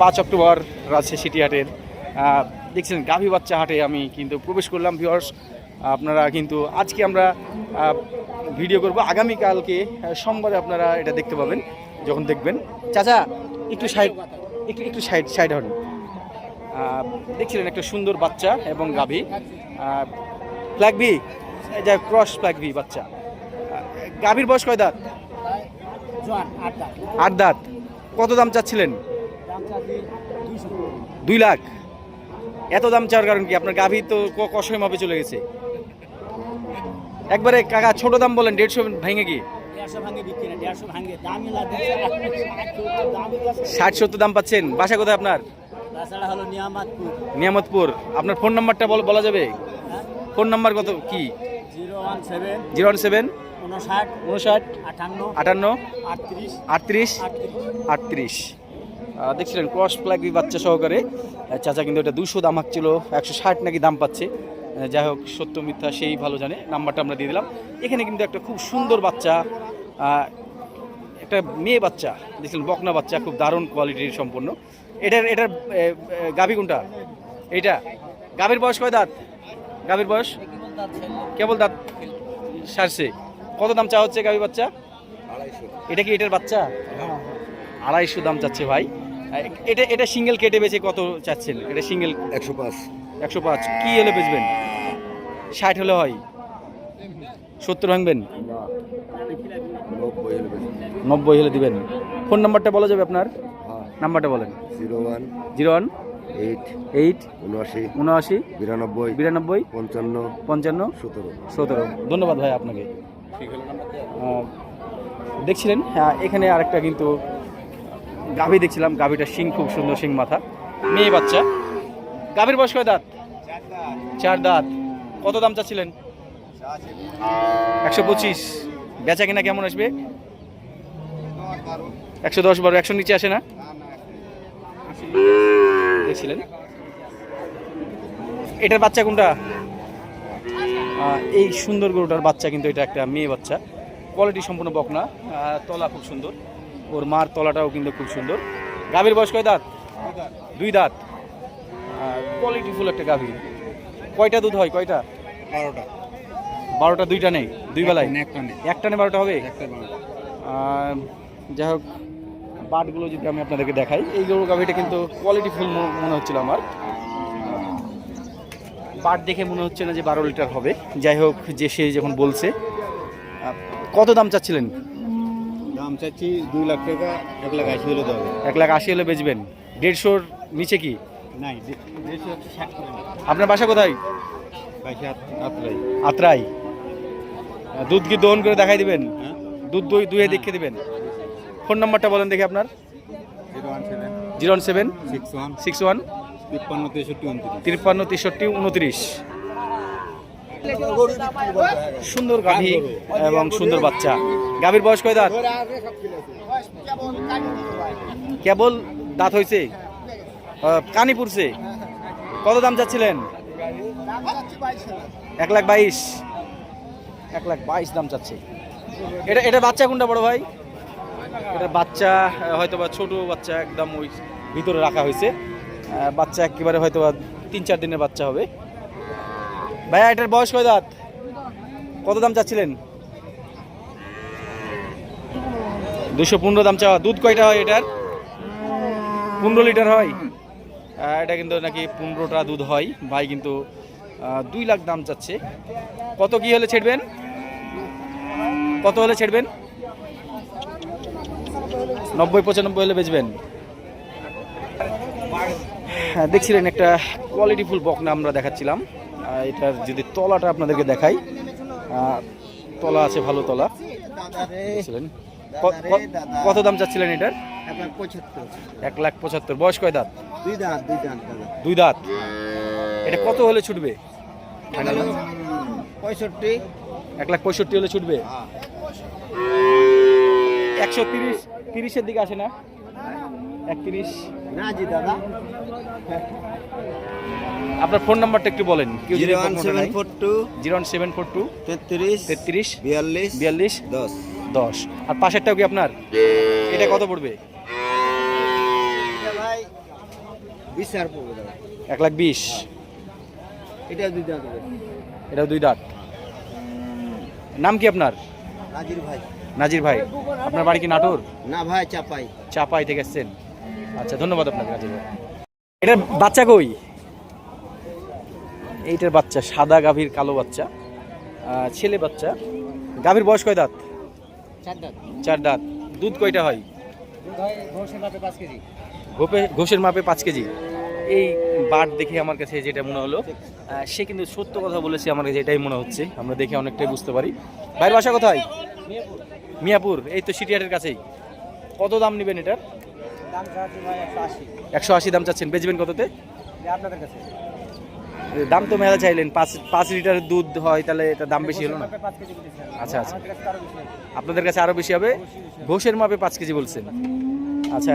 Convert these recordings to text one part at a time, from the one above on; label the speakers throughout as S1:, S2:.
S1: পাঁচ October Rajshahi city হাটের আহ, দেখছিলেন গাভী বাচ্চা হাটে আমি কিন্তু প্রবেশ করলাম ভিওর্স আপনারা কিন্তু আজকে আমরা ভিডিও করব। আগামীকালকে সোমবারে আপনারা এটা দেখতে পাবেন যখন দেখবেন। চাচা একটু সাইড একটু একটু সাইড সাইড হন। দেখছিলেন একটা সুন্দর বাচ্চা এবং গাভী। ফ্ল্যাগবি যা ক্রস ফ্ল্যাগবি বাচ্চা। গাভীর বয়স কয় দাঁত। আট দাঁত। কত দাম চাচ্ছিলেন? দুই লাখ। এত দাম চাওয়ার কারণ কি? আপনার গাভী তো ক- কষয় মাপে চলে গেছে। একবারে কাকা ছোট দাম বলেন দেড়শো ভেঙে কি? ষাট সত্তর দাম পাচ্ছেন। বাসা কোথায় আপনার?
S2: নিয়ামাতপুর।
S1: আপনার ফোন নাম্বারটা বল- বলা যাবে? ফোন নাম্বার কত কি?
S2: Zero one seven.
S1: Zero one seven.
S2: উনষাট।
S1: উনষাট।
S2: আটান্ন।
S1: আটান্ন।
S2: আটত্রিশ।
S1: আটত্রিশ।
S2: আটত্রিশ।
S1: দেখছিলেন ক্রস ফ্ল্যাগি বাচ্চা সহকারে। চাচা কিন্তু এটা দুশো দাম হাঁকছিল একশো ষাট নাকি দাম পাচ্ছে। যাই হোক, সত্য মিথ্যা সেই ভালো জানে, নাম্বারটা আমরা দিয়ে দিলাম। এখানে কিন্তু একটা খুব সুন্দর বাচ্চা একটা মেয়ে বাচ্চা দেখছিলেন বকনা বাচ্চা, খুব দারুণ কোয়ালিটির সম্পন্ন। এটার এটার গাভী কোনটা? এইটা। গাভীর বয়স কয় দাঁত? গাভীর বয়স? কেবল দাঁত সারছে। কত দাম চা হচ্ছে গাভী বাচ্চা? এটা কি এটার বাচ্চা? আড়াইশো দাম চাচ্ছে ভাই। এটা এটা সিঙ্গেল কেটে বেচে কত চাচ্ছেন? এটা সিঙ্গেল
S3: একশো পাঁচ।
S1: একশো পাঁচ। কি হলে বেচবেন? ষাট হলে হয়? সত্তর ভাঙবেন?
S3: নব্বই হলে।
S1: দিবেন। ফোন নাম্বারটা বলা যাবে আপনার?
S3: হ্যাঁ।
S1: নাম্বারটা বলেন।
S3: Zero one
S1: zero one
S3: eight
S1: eight
S3: উনআশি
S1: উনআশি
S3: বিরানব্বই
S1: বিরানব্বই
S3: পঞ্চান্ন
S1: পঞ্চান্ন
S3: সতেরো।
S1: সতেরো। ধন্যবাদ ভাই আপনাকে। দেখছিলেন? হ্যাঁ, এখানে আরেকটা কিন্তু গাভী দেখছিলাম, গাভীটার শিং, খুব সুন্দর শিং মাথা। মেয়ে বাচ্চা। গাভীর বয়স কয় দাঁত? চার দাঁত। কত দাম চাচ্ছিলেন? একশো পঁচিশ। বেচা কিনা কেমন আসবে? একশো দশ বারো একশো নিচে আসে না? দেখছিলেন। এটার বাচ্চা কোনটা? এই সুন্দর গরুটার বাচ্চা কিন্তু এটা একটা মেয়ে বাচ্চা। কোয়ালিটি সম্পূর্ণ বকনা তলা খুব সুন্দর। ওর মার তলাটাও কিন্তু খুব সুন্দর। গাভীর বয়স কয় দাঁত? দুই দাঁত। কোয়ালিটি ফুল একটা গাভী। কয়টা দুধ হয়? কয়টা?
S3: বারোটা।
S1: বারোটা দুইটা নেই? দুই বেলায়?
S3: একটা নেই
S1: বারোটা হবে? যাই হোক বাটগুলো যদি আমি আপনাদেরকে দেখাই এই গরু গাভিটা কিন্তু কোয়ালিটি ফুল মনে হচ্ছিল আমার। বাট দেখে মনে হচ্ছে না যে বারো লিটার হবে। যাই হোক যে সে যখন বলছে কত দাম চাচ্ছিলেন?
S3: দাম চাচ্ছি দুই লাখ টাকা এক লাখ আশি হলে দেবে।
S1: এক লাখ আশি হলে বেচবেন। দেড়শোর নিচে কি?
S3: নাই
S1: আপনার বাসা কোথায়?
S3: আত্রাই।
S1: আত্রাই। দুধ কি দহন করে দেখাই দিবেন?
S3: হ্যাঁ।
S1: দুধ দই দুয়ে দেখে দিবেন। ফোন নাম্বারটা বলেন দেখি আপনার।
S3: Zero one seven.
S1: Zero one seven.
S3: Six one.
S1: Six one.
S3: তিপ্পান্ন তেষট্টি উনত্রিশ।
S1: তিপ্পান্ন তেষট্টি উনত্রিশ। সুন্দর গাভী এবং সুন্দর বাচ্চা। গাভীর বয়স কয় দাঁত? কেবল দাঁত হয়েছে কানি পুড়ছে। কত দাম চাচ্ছিলেন? এক লাখ বাইশ। এক লাখ বাইশ দাম চাচ্ছে। এটা এটা বাচ্চা কোনটা বড় ভাই? এটা বাচ্চা হয়তো বা ছোট বাচ্চা একদম ওই ভিতরে রাখা হয়েছে বাচ্চা একেবারে হয়তো বা তিন চার দিনের বাচ্চা হবে। ভাইয়া, এটার বয়স কয় দাঁত? কত দাম চাচ্ছিলেন? দুশো পনেরো দাম চাওয়া। দুধ কয়টা হয় এটার? পনেরো লিটার হয়। এটা কিন্তু নাকি পনেরোটা দুধ হয়। ভাই কিন্তু দুই লাখ দাম চাচ্ছে। কত কি হলে ছেড়বেন? কত হলে ছেড়বেন? নব্বই, পঁচানব্বই হলে বেচবেন। হ্যাঁ দেখছিলেন একটা কোয়ালিটি ফুল বকনা আমরা দেখাচ্ছিলাম। এটার যদি তলাটা আপনাদেরকে দেখাই তলা আছে ভালো তলা। কত দাম চাচ্ছিলেন এটার?
S3: এক লাখ পঁচাত্তর।
S1: বয়স কয় দাঁত?
S3: দুই দাঁত দুই দাঁত
S1: দুই দাঁত। এটা কত হলে ছুটবে?
S3: পঁয়ষট্টি।
S1: এক লাখ পঁয়ষট্টি হলে ছুটবে? একশো তিরিশ তিরিশের দিকে আসে না? একত্রিশ।
S3: না জি দাদা।
S1: আপনার ফোন নাম্বারটা একটু বলেন
S3: zero one seven four two
S1: zero one seven four two
S3: তেত্রিশ
S1: তেত্রিশ
S3: বিয়াল্লিশ
S1: বিয়াল্লিশ
S3: দশ।
S1: দশ। আর পাশেরটাও কি আপনার? এটা কত পড়বে? এক লাখ বিশ।
S3: এটা দুই দাঁত
S1: এটাও দুই দাঁত। নাম কি আপনার?
S3: রাজির ভাই।
S1: নাজির ভাই। আপনার বাড়ি কি নাটোর?
S3: না ভাই চাপাই।
S1: চাপাই থেকে এসছেন। আচ্ছা ধন্যবাদ আপনাকে নাজির ভাই। এটার বাচ্চা কই? এইটার বাচ্চা সাদা গাভীর কালো বাচ্চা ছেলে বাচ্চা। গাভীর বয়স কয় দাঁত?
S3: চার দাঁত।
S1: দুধ কয়টা হয়?
S3: ঘোষের মাপে পাঁচ কেজি।
S1: ঘোপে ঘোষের মাপে পাঁচ কেজি। এই বাট দেখে আমার কাছে যেটা মনে হলো সে কিন্তু সত্য কথা বলেছে আমার কাছে এটাই মনে হচ্ছে। আমরা দেখে অনেকটাই বুঝতে পারি। বাইরের বাসা কোথায়? মিয়াপুর। এই তো সিটিহাটের কাছেই। কত দাম নেবেন এটার?
S3: দাম একশো আশি।
S1: দাম চাচ্ছেন। বেচবেন কততে?
S3: আপনাদের কাছে।
S1: দাম তো মেলা চাইলেন পাঁচ পাঁচ লিটার দুধ হয় তাহলে এটা দাম বেশি হলো না? আচ্ছা আচ্ছা। আপনাদের কাছে আরও বেশি হবে? ঘোষের মাপে পাঁচ কেজি বলছেন। আচ্ছা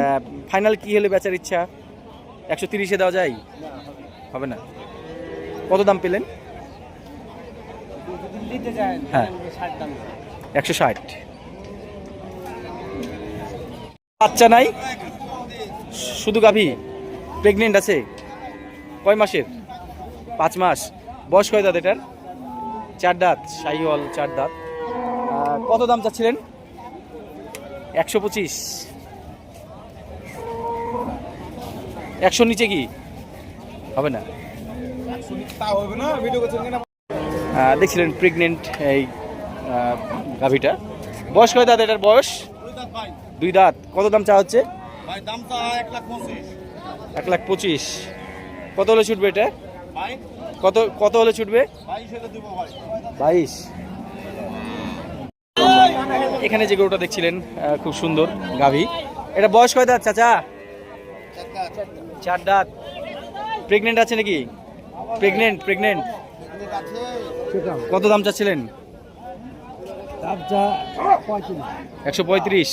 S1: ফাইনাল কি হলে বেচার ইচ্ছা? একশো তিরিশে দেওয়া যায়? হবে না। কত দাম পেলেন? হ্যাঁ। একশো ষাট। বাচ্চা নাই? শুধু গাভী। প্রেগনেন্ট আছে? কয় মাসের? পাঁচ মাস। বয়স কয় দাঁত এটার? চার দাঁত শাহিওয়াল চার দাঁত। কত দাম চাচ্ছিলেন? একশো পঁচিশ। একশো নিচে কি? হবে না। দেখছিলেন প্রেগনেন্ট এই গাভীটা। বয়স কয় দাঁত এটার বয়স? দুই দাঁত কত দাম চা হচ্ছে?
S2: এক লাখ পঁচিশ।
S1: কত হলে ছুটবে এটা? কত কত হলে ছুটবে?
S2: বাইশ।
S1: এখানে যে গরুটা দেখছিলেন খুব সুন্দর, গাভী। এটা বয়স কয় দাঁত, চাচা? চার দাঁত। প্রেগনেন্ট আছে নাকি? প্রেগনেন্ট প্রেগনেন্ট কত দাম চাচ্ছিলেন? একশো পঁয়ত্রিশ।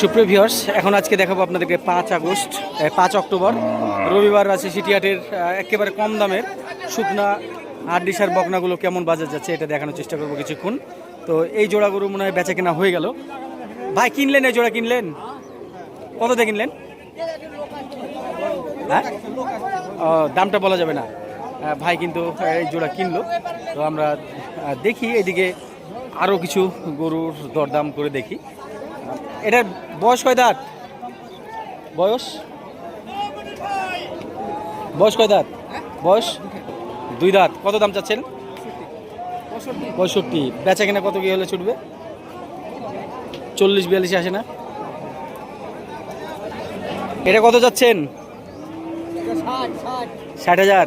S1: সুপ্রিয় ভিওর্স এখন আজকে দেখাবো আপনাদেরকে পাঁচ আগস্ট পাঁচ অক্টোবর। রবিবার আছে সিটিহাটের একেবারে কম দামের শুকনা হাড্ডিসার বকনাগুলো কেমন বাজার যাচ্ছে এটা দেখানোর চেষ্টা করব কিছুক্ষণ। তো এই জোড়া গরু মনে হয় বেচা কেনা হয়ে গেল। ভাই, কিনলেন এই জোড়া, কিনলেন? কত দিয়ে কিনলেন? হ্যাঁ? দামটা বলা যাবে না। ভাই কিন্তু এই জোড়া কিনলো। তো আমরা দেখি এদিকে আরও কিছু গরুর দরদাম করে দেখি। এটার বয়স কয় দাঁত? বয়স? বয়স কয় দাঁত? বয়স? দুই দাঁত। কত দাম চাচ্ছেন? পঁয়ষট্টি। বেচা কেনা কত কি হলে ছুটবে? চল্লিশ বিয়াল্লিশে আসে না? এটা কত যাচ্ছেন
S3: ষাট
S1: হাজার।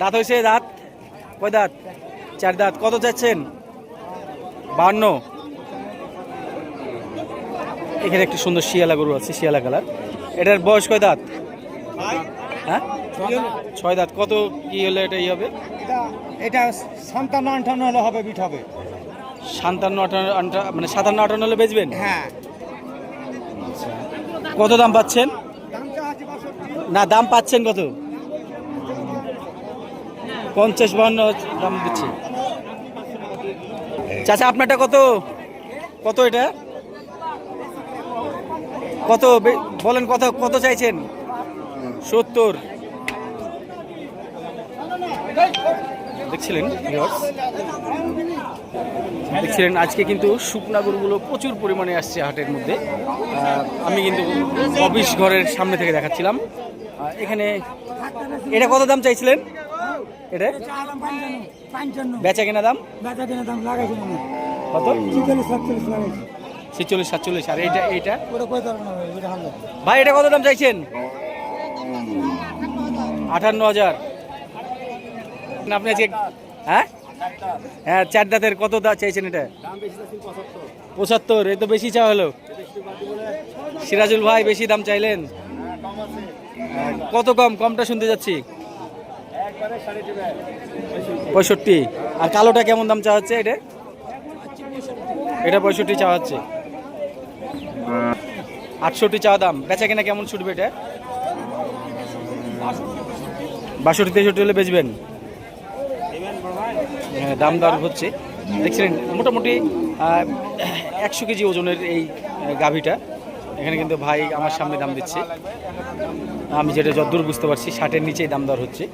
S1: দাঁত হয়েছে দাঁত? কয় দাঁত? চার দাঁত। কত চাচ্ছেন? বাহান্ন। এখানে একটি সুন্দর শিয়ালা গরু আছে শিয়ালা কালার। এটার বয়স কয় দাঁত? হ্যাঁ? ছয় দাঁত। কত কি হলে এটা ই হবে?
S3: এটা সান্তান্ন আটান্ন হলে হবে বিট হবে।
S1: সাতান্ন আটান্ন আটা- মানে সাতান্ন আটান্ন হলে বেচবেন?
S3: হ্যাঁ।
S1: কত দাম পাচ্ছেন? না দাম পাচ্ছেন কত? পঞ্চাশ বাহান্ন দাম দিচ্ছি। চাচা আপনারটা কত? কত এটা? কত? বলেন কত কত চাইছেন? সত্তর। দেখছিলেন দেখছিলেন আজকে কিন্তু শুকনা গরুগুলো প্রচুর পরিমাণে আসছে হাটের মধ্যে। আমি কিন্তু অফিস ঘরের সামনে থেকে দেখাচ্ছিলাম। এখানে এটা কত দাম চাইছিলেন? এটা? বেচা কেনা দাম? কত?
S3: সাতচল্লিশ
S1: ছেচল্লিশ সাতচল্লিশ। আর
S3: ওটা হামলা
S1: ভাই এটা কত দাম চাইছেন? আটান্ন হাজার। আপনি আজকে হ্যাঁ? হ্যাঁ চার দাঁতের। কত দা চাইছেন এটা? পঁচাত্তর। এই তো বেশি চাওয়া হলো। সিরাজুল ভাই, বেশি দাম চাইলেন? কত কম? কমটা শুনতে যাচ্ছি। পঁয়ষট্টি। আর কালোটা কেমন দাম চাওয়া হচ্ছে এটা? এটা পঁয়ষট্টি চাওয়া হচ্ছে। আটষট্টি চাওয়া দাম। বেচা কেনা কেমন ছুটবে এটা? বাষট্টি তেষট্টি হলে বেচবেন। হ্যাঁ, দাম দর হচ্ছে। দেখছিলেন মোটামুটি একশো কেজি ওজনের এই গাভীটা। এখানে কিন্তু ভাই আমার সামনে দাম দিচ্ছে। আমি যেটা যতদূর বুঝতে পারছি ষাটের নিচেই দাম দর হচ্ছে।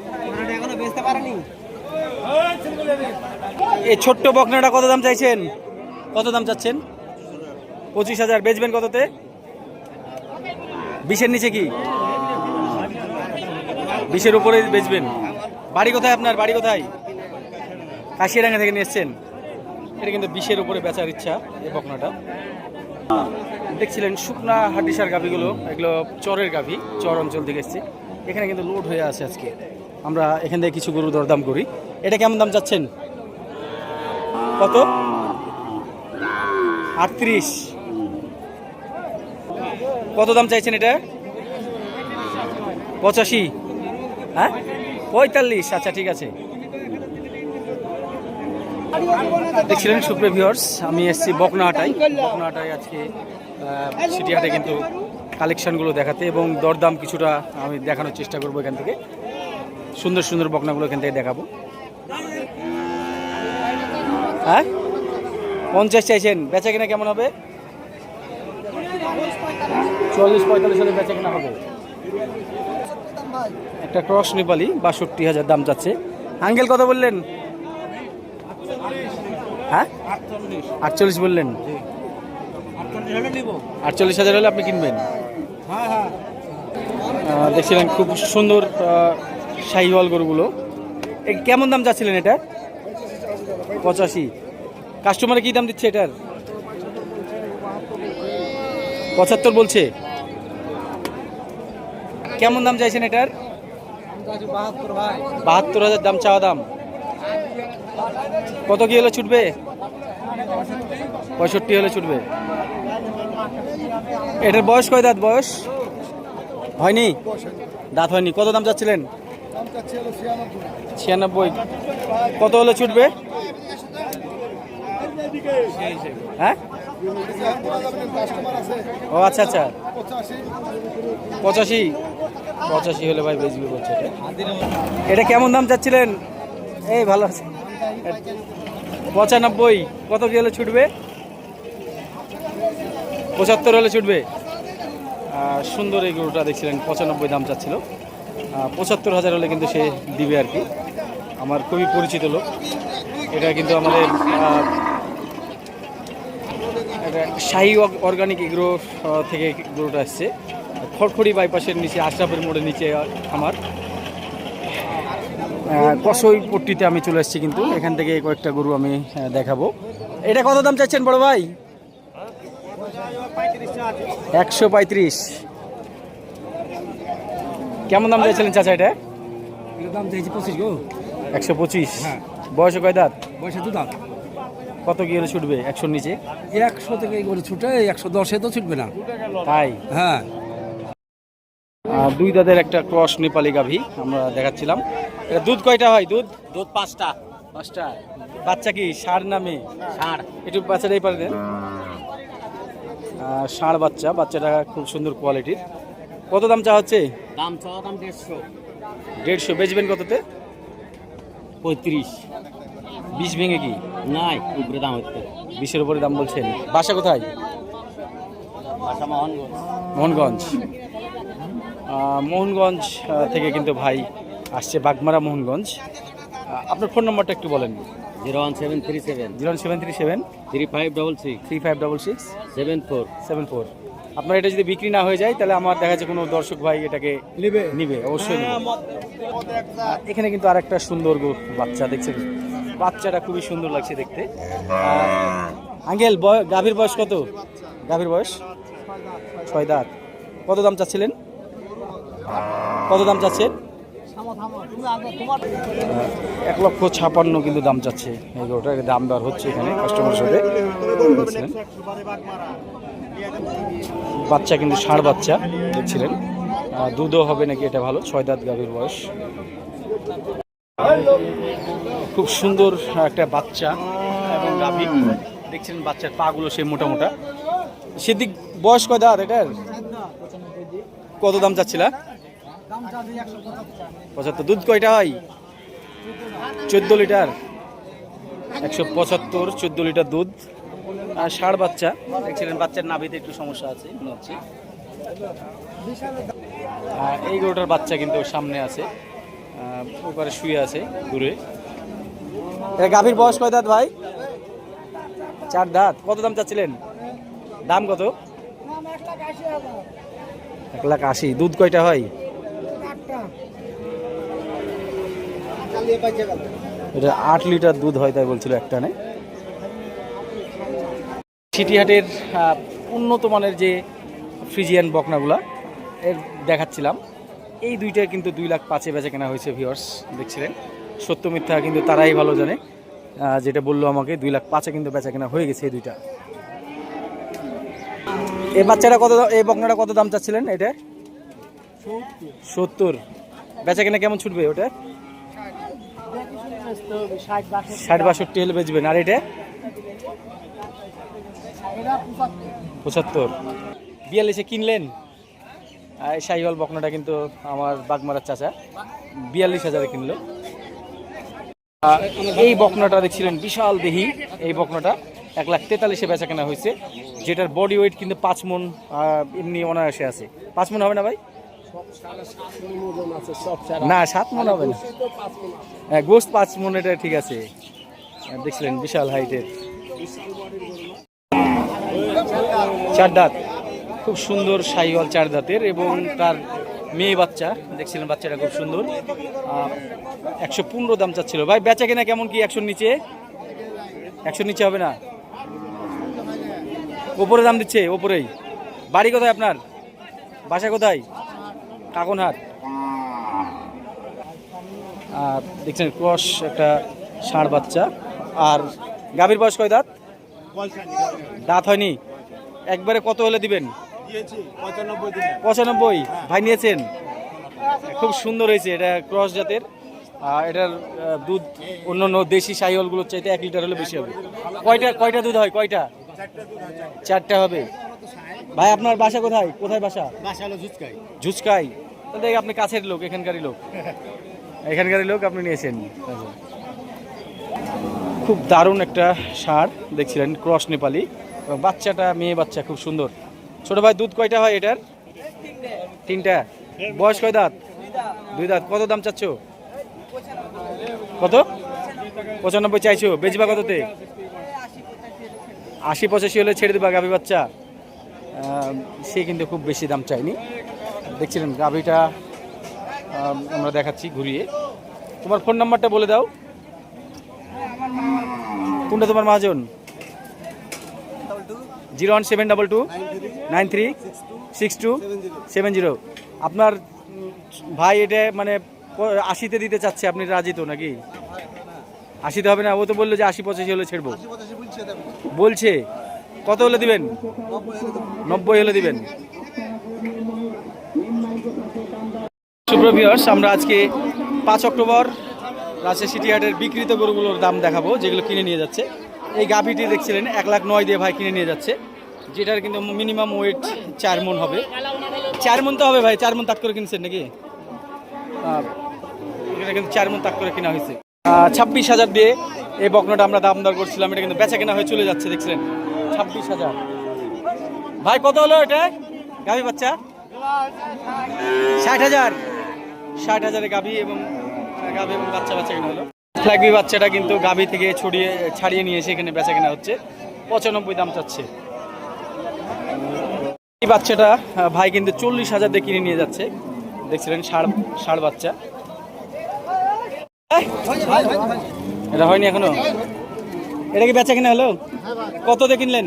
S1: এই ছোট্ট বকনাটা কত দাম চাইছেন? কত দাম চাচ্ছেন? পঁচিশ হাজার। বেচবেন কততে? বিশের নিচে কি? বিশের উপরে বেচবেন? বাড়ি কোথায় আপনার? বাড়ি কোথায়? কাশিয়াডাঙ্গা থেকে নিয়ে এসছেন। এটা কিন্তু বিশের উপরে বেচার ইচ্ছা, এই বকনাটা। দেখছিলেন শুকনা হাড্ডিসার গাভিগুলো, এগুলো চরের গাভি, চর অঞ্চল থেকে এসছে। এখানে কিন্তু লোড হয়ে আছে আজকে। আমরা এখান থেকে কিছু গরু দরদাম করি। এটা কেমন দাম চাচ্ছেন কত? আটত্রিশ। কত দাম চাইছেন এটা? পঁচাশি। হ্যাঁ? পঁয়তাল্লিশ আচ্ছা ঠিক আছে। দেখছিলেন সুপ্রিয় ভিউয়ার্স আমি এসেছি বকনাহাটায়। বকনাহাটায় আজকে সিটি হাটে কিন্তু কালেকশনগুলো দেখাতে এবং দরদাম কিছুটা আমি দেখানোর চেষ্টা করব এখান থেকে। সুন্দর সুন্দর বকনাগুলো এখান থেকে দেখাবো। হ্যাঁ? পঞ্চাশ চাইছেন, বেচা কিনা কেমন হবে? চল্লিশ, পঁয়তাল্লিশ হলে বেচা কিনা হবে। একটা ক্রস নেপালি, বাষট্টি হাজার দাম যাচ্ছে। আঙ্কেল, কথা বললেন? হ্যাঁ? আটচল্লিশ বললেন। আটচল্লিশ হাজার হলে আপনি কিনবেন। দেখছিলেন খুব সুন্দর শাহিওয়াল গরুগুলো। কেমন দাম যাচ্ছিলেন এটা পঁচাশি। কাস্টমারে কি দাম দিচ্ছে এটার? পঁচাত্তর বলছে। কেমন দাম চাইছেন এটার? বাহাত্তর হাজার দাম, চাওয়া দাম। কত কি হলে ছুটবে? পঁয়ষট্টি হলে ছুটবে। এটার বয়স কয় দাঁত বয়স? হয়নি? দাঁত হয়নি। কত দাম চাচ্ছিলেন? ছিয়ানব্বই। কত হলে ছুটবে? হ্যাঁ? ও আচ্ছা আচ্ছা। পঁচাশি। পঁচাশি হলে ভাই বেচবি বলছে। এটা কেমন দাম চাচ্ছিলেন? এই ভালো আছে। পঁচানব্বই। কত কি হলে ছুটবে? পঁচাত্তর হলে ছুটবে। সুন্দর এই গরুটা দেখছিলেন, পঁচানব্বই দাম চাচ্ছিল। পঁচাত্তর হাজার হলে কিন্তু সে দিবে আর কি। আমার খুবই পরিচিত লোক। এটা কিন্তু আমাদের শাহি অর্গানিক এগ্রো থেকে গরুটা আসছে। খড়খড়ি বাইপাসের নিচে আশরাফের মোড়ের নিচে আমার। কসই পট্টিতে আমি চলে এসেছি কিন্তু এখান থেকে কয়েকটা গরু আমি দেখাবো। এটা কত দাম চাচ্ছেন বড় ভাই? একশো পঁয়ত্রিশ। কেমন দাম চাইছিলেন চাচা এটা?
S4: দাম চাইছি পঁচিশ গো।
S1: একশো পঁচিশ।
S4: হ্যাঁ।
S1: বয়সে কয় দাঁত?
S4: বয়সে দু দাম
S1: কত কি হলে ছুটবে? একশোর নিচে?
S4: একশো থেকে এই করে ছুটে একশো দশে তো ছুটবে না।
S1: তাই?
S4: হ্যাঁ।
S1: দুই দাদের একটা ক্রস নেপালি গাভী আমরা দেখাচ্ছিলাম। এটা দুধ কয়টা হয় দুধ?
S2: দুধ পাঁচটা।
S1: পাঁচটা? বাচ্চা কি? ষাঁড় নামে
S2: ষাঁড়।
S1: একটু বাচ্চাটাই পারে দেন। ষাঁড় বাচ্চা বাচ্চাটা খুব সুন্দর কোয়ালিটির। কত দাম চা হচ্ছে?
S2: দাম চাওয়া দাম দেড়শো।
S1: দেড়শো। বেচবেন কততে?
S2: পঁয়ত্রিশ।
S1: বিষ ভেঙে কি?
S2: নাই উপরে দাম হচ্ছে।
S1: বিশের উপরে দাম বলছেন বাসা কোথায়?
S2: মোহনগঞ্জ।
S1: মোহনগঞ্জ। থেকে কিন্তু ভাই আসছে বাগমারা মোহনগঞ্জ। আপনার ফোন নম্বরটা একটু বলেন।
S2: Zero one seven three seven.
S1: Zero one seven three seven.
S2: Three five double six.
S1: Three five double six.
S2: Seven four.
S1: Seven four. আপনার এটা যদি বিক্রি না হয়ে যায় তাহলে আমার দেখা যাচ্ছে কোনো দর্শক ভাই এটাকে
S4: নিবে।
S1: নিবে অবশ্যই নিবে। এখানে কিন্তু আরেকটা সুন্দর গো বাচ্চা দেখছেন? বাচ্চাটা খুবই সুন্দর লাগছে দেখতে। আঙ্গেল গাভীর বয়স কত? গাভীর বয়স? ছয় দাঁত। কত দাম চাচ্ছিলেন? কত দাম চাচ্ছেন এক লক্ষ ছাপান্ন কিন্তু দাম চাচ্ছে। এই গরুটা দাম দর হচ্ছে এখানে কাস্টমার সাথে বাচ্চা কিন্তু ষাঁড় বাচ্চা, দেখছিলেন। দুধও হবে নাকি? এটা ভালো। ছয় দাঁত গাভীর বয়স। খুব সুন্দর একটা বাচ্চা এবং গাভী দেখছেন বাচ্চার পাগুলো সে মোটা মোটা। সেদিক বয়স কয় এটার? কত দাম চাচ্ছিল? পঁচাত্তর। দুধ কয়টা হয়? চোদ্দ লিটার। একশো পঁচাত্তর, চোদ্দ লিটার দুধ। আর ষাঁড় বাচ্চা। দেখছিলেন বাচ্চার নাভিতে একটু সমস্যা আছে, মনে হচ্ছে। এই গরুটার বাচ্চা কিন্তু সামনে আছে। ওপারে শুয়ে আছে দূরে। এটা গাভীর বয়স কয় দাঁত ভাই? চার দাঁত। কত দাম চাচ্ছিলেন? দাম কত? এক লাখ আশি। দুধ কয়টা হয়? এটা আট লিটার দুধ হয় তাই বলছিল একটা নে সিটিহাটের উন্নত মানের যে ফ্রিজিয়ান বকনাগুলা এর দেখাচ্ছিলাম। এই দুইটা কিন্তু দুই লাখ পাঁচে বেচা কেনা হয়েছে ভিওর্স দেখছিলেন? সত্য মিথ্যা কিন্তু তারাই ভালো জানে। যেটা বলল আমাকে, দুই লাখ পাঁচে কিন্তু বেচা কেনা হয়ে গেছে এই দুইটা। এই বাচ্চাটা কত এই বকনাটা কত দাম চাচ্ছিলেন এটা? সত্তর। বেচা কেনা কেমন ছুটবে ওটা? ষাট বাষট্টি হলে বেচবেন। আর এটা? পঁচাত্তর। বিয়াল্লিশে কিনলেন? শাহিওয়াল বকনাটা কিন্তু আমার বাগমারার চাচা। বিয়াল্লিশ হাজারে কিনলো। এই বকনাটা দেখছিলেন, বিশাল দেহি এই বকনাটা। এক লাখ তেতাল্লিশে বেচা কেনা হয়েছে, যেটার বডি ওয়েট কিন্তু পাঁচ মন এমনি অনায়াসে আছে। পাঁচ মন হবে না ভাই? না, সাত মন হবে না। হ্যাঁ গোস্ত পাঁচ মন, এটা ঠিক আছে। দেখছিলেন বিশাল হাইটের চার দাঁত। খুব সুন্দর সাইওয়াল চার দাঁতের এবং তার মেয়ে বাচ্চা দেখছিলেন বাচ্চাটা খুব সুন্দর। একশো পনেরো দাম চাচ্ছিল। ভাই বেচা কেনা কেমন কি একশোর নিচে? একশোর নিচে হবে না? ওপরে দাম দিচ্ছে ওপরেই। বাড়ি কোথায় আপনার? বাসা কোথায়? কাকনহাট। আর দেখছেন ক্রস একটা ষাঁড় বাচ্চা। আর গাভীর বয়স কয় দাঁত? দাঁত হয়নি। একবারে কত হলে দিবেন? পঁচানব্বই ভাই নিয়েছেন? খুব সুন্দর হয়েছে এটা ক্রস জাতের। আর এটার দুধ অন্য অন্য দেশি সাইহলগুলোর চাইতে এক লিটার হলে বেশি হবে। কয়টা কয়টা দুধ হয়? কয়টা? চারটা হবে। ভাই আপনার বাসা কোথায়? কোথায় বাসা?
S3: ঝুচকাই।
S1: ঝুচকাই। তাহলে আপনি কাছের লোক এখানকারই লোক। এখানকারই লোক আপনি নিয়েছেন। খুব দারুণ একটা সার দেখছিলেন ক্রস নেপালি। এবং বাচ্চাটা মেয়ে বাচ্চা খুব সুন্দর। ছোট ভাই, দুধ কয়টা হয় এটার? তিনটা। বয়স কয় দাঁত? দুই দাঁত। কত দাম চাচ্ছ? কত? পঁচানব্বই চাইছো। বেচবা কততে? আশি পঁচাশি হলে ছেড়ে দেবা গাভী বাচ্চা। সে কিন্তু খুব বেশি দাম চাইনি দেখছিলেন গাভীটা আমরা দেখাচ্ছি ঘুরিয়ে। তোমার ফোন নাম্বারটা বলে দাও। কোনটা তোমার মহাজন? Zero one seven double two? Nine three six two seven zero. আপনার ভাই এটা মানে আশিতে দিতে চাচ্ছে আপনি রাজি তো নাকি? আশিতে হবে না ও তো বলল যে আশি পঁচাশি হলে ছেড়বো। বলছে কত হলে দিবেন? নব্বই হলে দিবেন। সুপ্রভিয়ার্স আমরা আজকে পাঁচ অক্টোবর রাজশাহী সিটি হাটের বিক্রিত গরুগুলোর দাম দেখাবো যেগুলো কিনে নিয়ে যাচ্ছে। এই গাভিটি দেখছিলেন এক লাখ নয় দিয়ে ভাই কিনে নিয়ে যাচ্ছে। যেটার কিন্তু মিনিমাম ওয়েট চার মন হবে। চার মন তো হবে ভাই, চার মন তাক করে কিনছেন নাকি? এটা কিন্তু চার মন তাক করে কেনা হয়েছে। ছাব্বিশ হাজার দিয়ে এই বকনাটা আমরা দাম দর করছিলাম, এটা কিন্তু বেচা কেনা হয়ে চলে যাচ্ছে দেখছিলেন ছাব্বিশ হাজার। ভাই, কত হলো এটা? গাভি বাচ্চা? ষাট হাজার। ষাট হাজারে গাভি এবং গাভি এবং বাচ্চা বাচ্চা কেনা হলো। ফ্ল্যাগবি বাচ্চাটা কিন্তু গাভি থেকে ছড়িয়ে, ছাড়িয়ে নিয়ে এসে এখানে বেচা কেনা হচ্ছে। পঁচানব্বই দাম চাচ্ছে। এই বাচ্চাটা ভাই কিন্তু চল্লিশ হাজার দিয়ে কিনে নিয়ে যাচ্ছে। দেখছিলেন ষাড় ষাড় বাচ্চা। এটা হয়নি এখনও? এটা কি বেচা কিনা হলো? কত দিয়ে কিনলেন?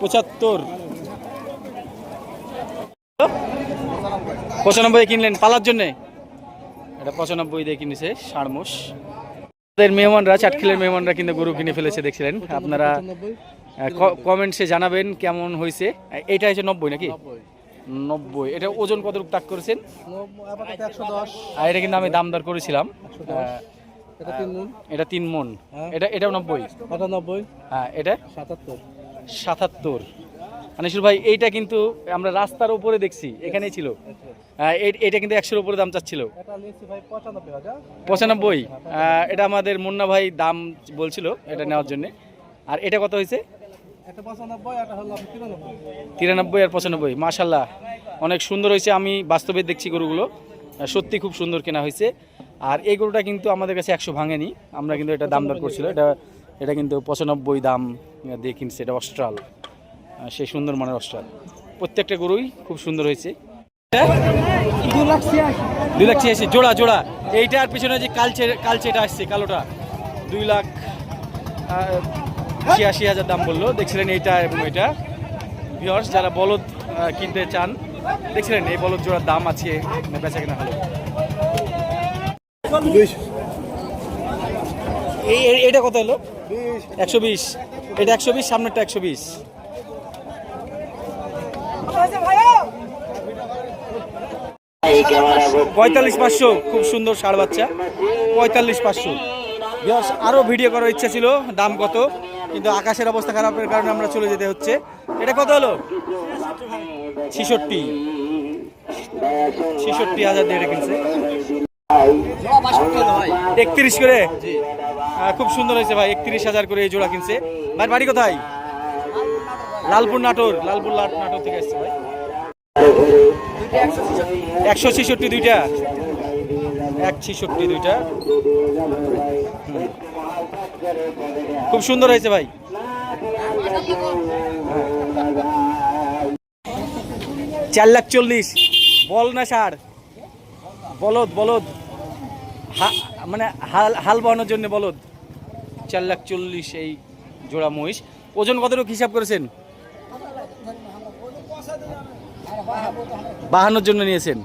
S1: পঁচাত্তর। পঁচানব্বই কিনলেন পালার জন্যে? এটা পঁচানব্বই দিয়ে কিনেছে ষাড় মোষ মেহমানরা, চাটখিলের মেহমানরা কিন্তু গরু কিনে ফেলেছে, দেখছিলেন। আপনারা কমেন্টসে জানাবেন কেমন হয়েছে। এটা হচ্ছে নব্বই নাকি? নব্বই। এটা ওজন কত তাক করেছেন? আর এটা কিন্তু আমি দাম দর করেছিলাম এটা তিন মন এটা এটাও নব্বই?
S4: পঁচানব্বই
S1: হ্যাঁ এটা?
S4: সাতাত্তর।
S1: সাতাত্তর। আনিসুর ভাই এইটা কিন্তু আমরা রাস্তার উপরে দেখছি এখানেই ছিল। আহ, এটা কিন্তু একশোর উপরে দাম চাচ্ছিল।
S4: পঁচানব্বই
S1: এটা আমাদের মুন্না ভাই দাম বলছিল এটা নেওয়ার জন্য। আর এটা কত হয়েছে?
S4: তিরানব্বই।
S1: আর পঁচানব্বই মাশাল্লাহ। অনেক সুন্দর হয়েছে আমি বাস্তবে দেখছি গরুগুলো। সত্যি খুব সুন্দর কেনা হয়েছে। আর এই গরুটা কিন্তু আমাদের কাছে একশো ভাঙেনি। আমরা কিন্তু এটা দাম দর করছিল। এটা এটা কিন্তু পঁচানব্বই দাম দিয়ে কিনছে এটা অস্ট্রাল। সেই সুন্দর মানের অস্ট্রাল। প্রত্যেকটা গরুই খুব সুন্দর হয়েছে। দুই লাখ ছিয়াশি। জোড়া জোড়া। এইটার পিছনে যে কালচে কালচেটা আসছে কালোটা। দুই লাখ ছিয়াশি হাজার দাম বলল। দেখছিলেন এইটা এবং এটা। ভিওর্স যারা বলদ কিনতে চান দেখছিলেন এই বলদ জোড়ার দাম আছে বেচা কেনা হলো। এই এইটা কত হলো? একশো বিশ। এটা একশো বিশ সামনেরটা একশো বিশ। পঁয়তাল্লিশ পাঁচশো খুব সুন্দর ষাড় বাচ্চা। পঁয়তাল্লিশ পাঁচশো। আরও ভিডিও করার ইচ্ছা ছিল দাম কত? কিন্তু আকাশের অবস্থা খারাপের কারণে আমরা চলে যেতে হচ্ছে। এটা কত হলো? ছিষট্টি। ছিষট্টি হাজার দিয়ে কিনছে। একত্রিশ করে? খুব সুন্দর হয়েছে ভাই, একত্রিশ হাজার করে এই জোড়া কিনছে। ভাই, বাড়ি কোথায়? লালপুর নাটোর, লালপুর লাট- নাটোর থেকে এসছে ভাই। একশো ছেষট্টি দুইটা। এক ছেষট্টি দুইটা। খুব সুন্দর হয়েছে ভাই। চার লাখ চল্লিশ। বল না সার। বলদ বলদ। মানে হাল হাল বহানোর জন্য বলদ। চার লাখ চল্লিশ এই জোড়া মহিষ। ওজন কতটুকু হিসাব করেছেন? বাহানোর জন্য নিয়েছেন।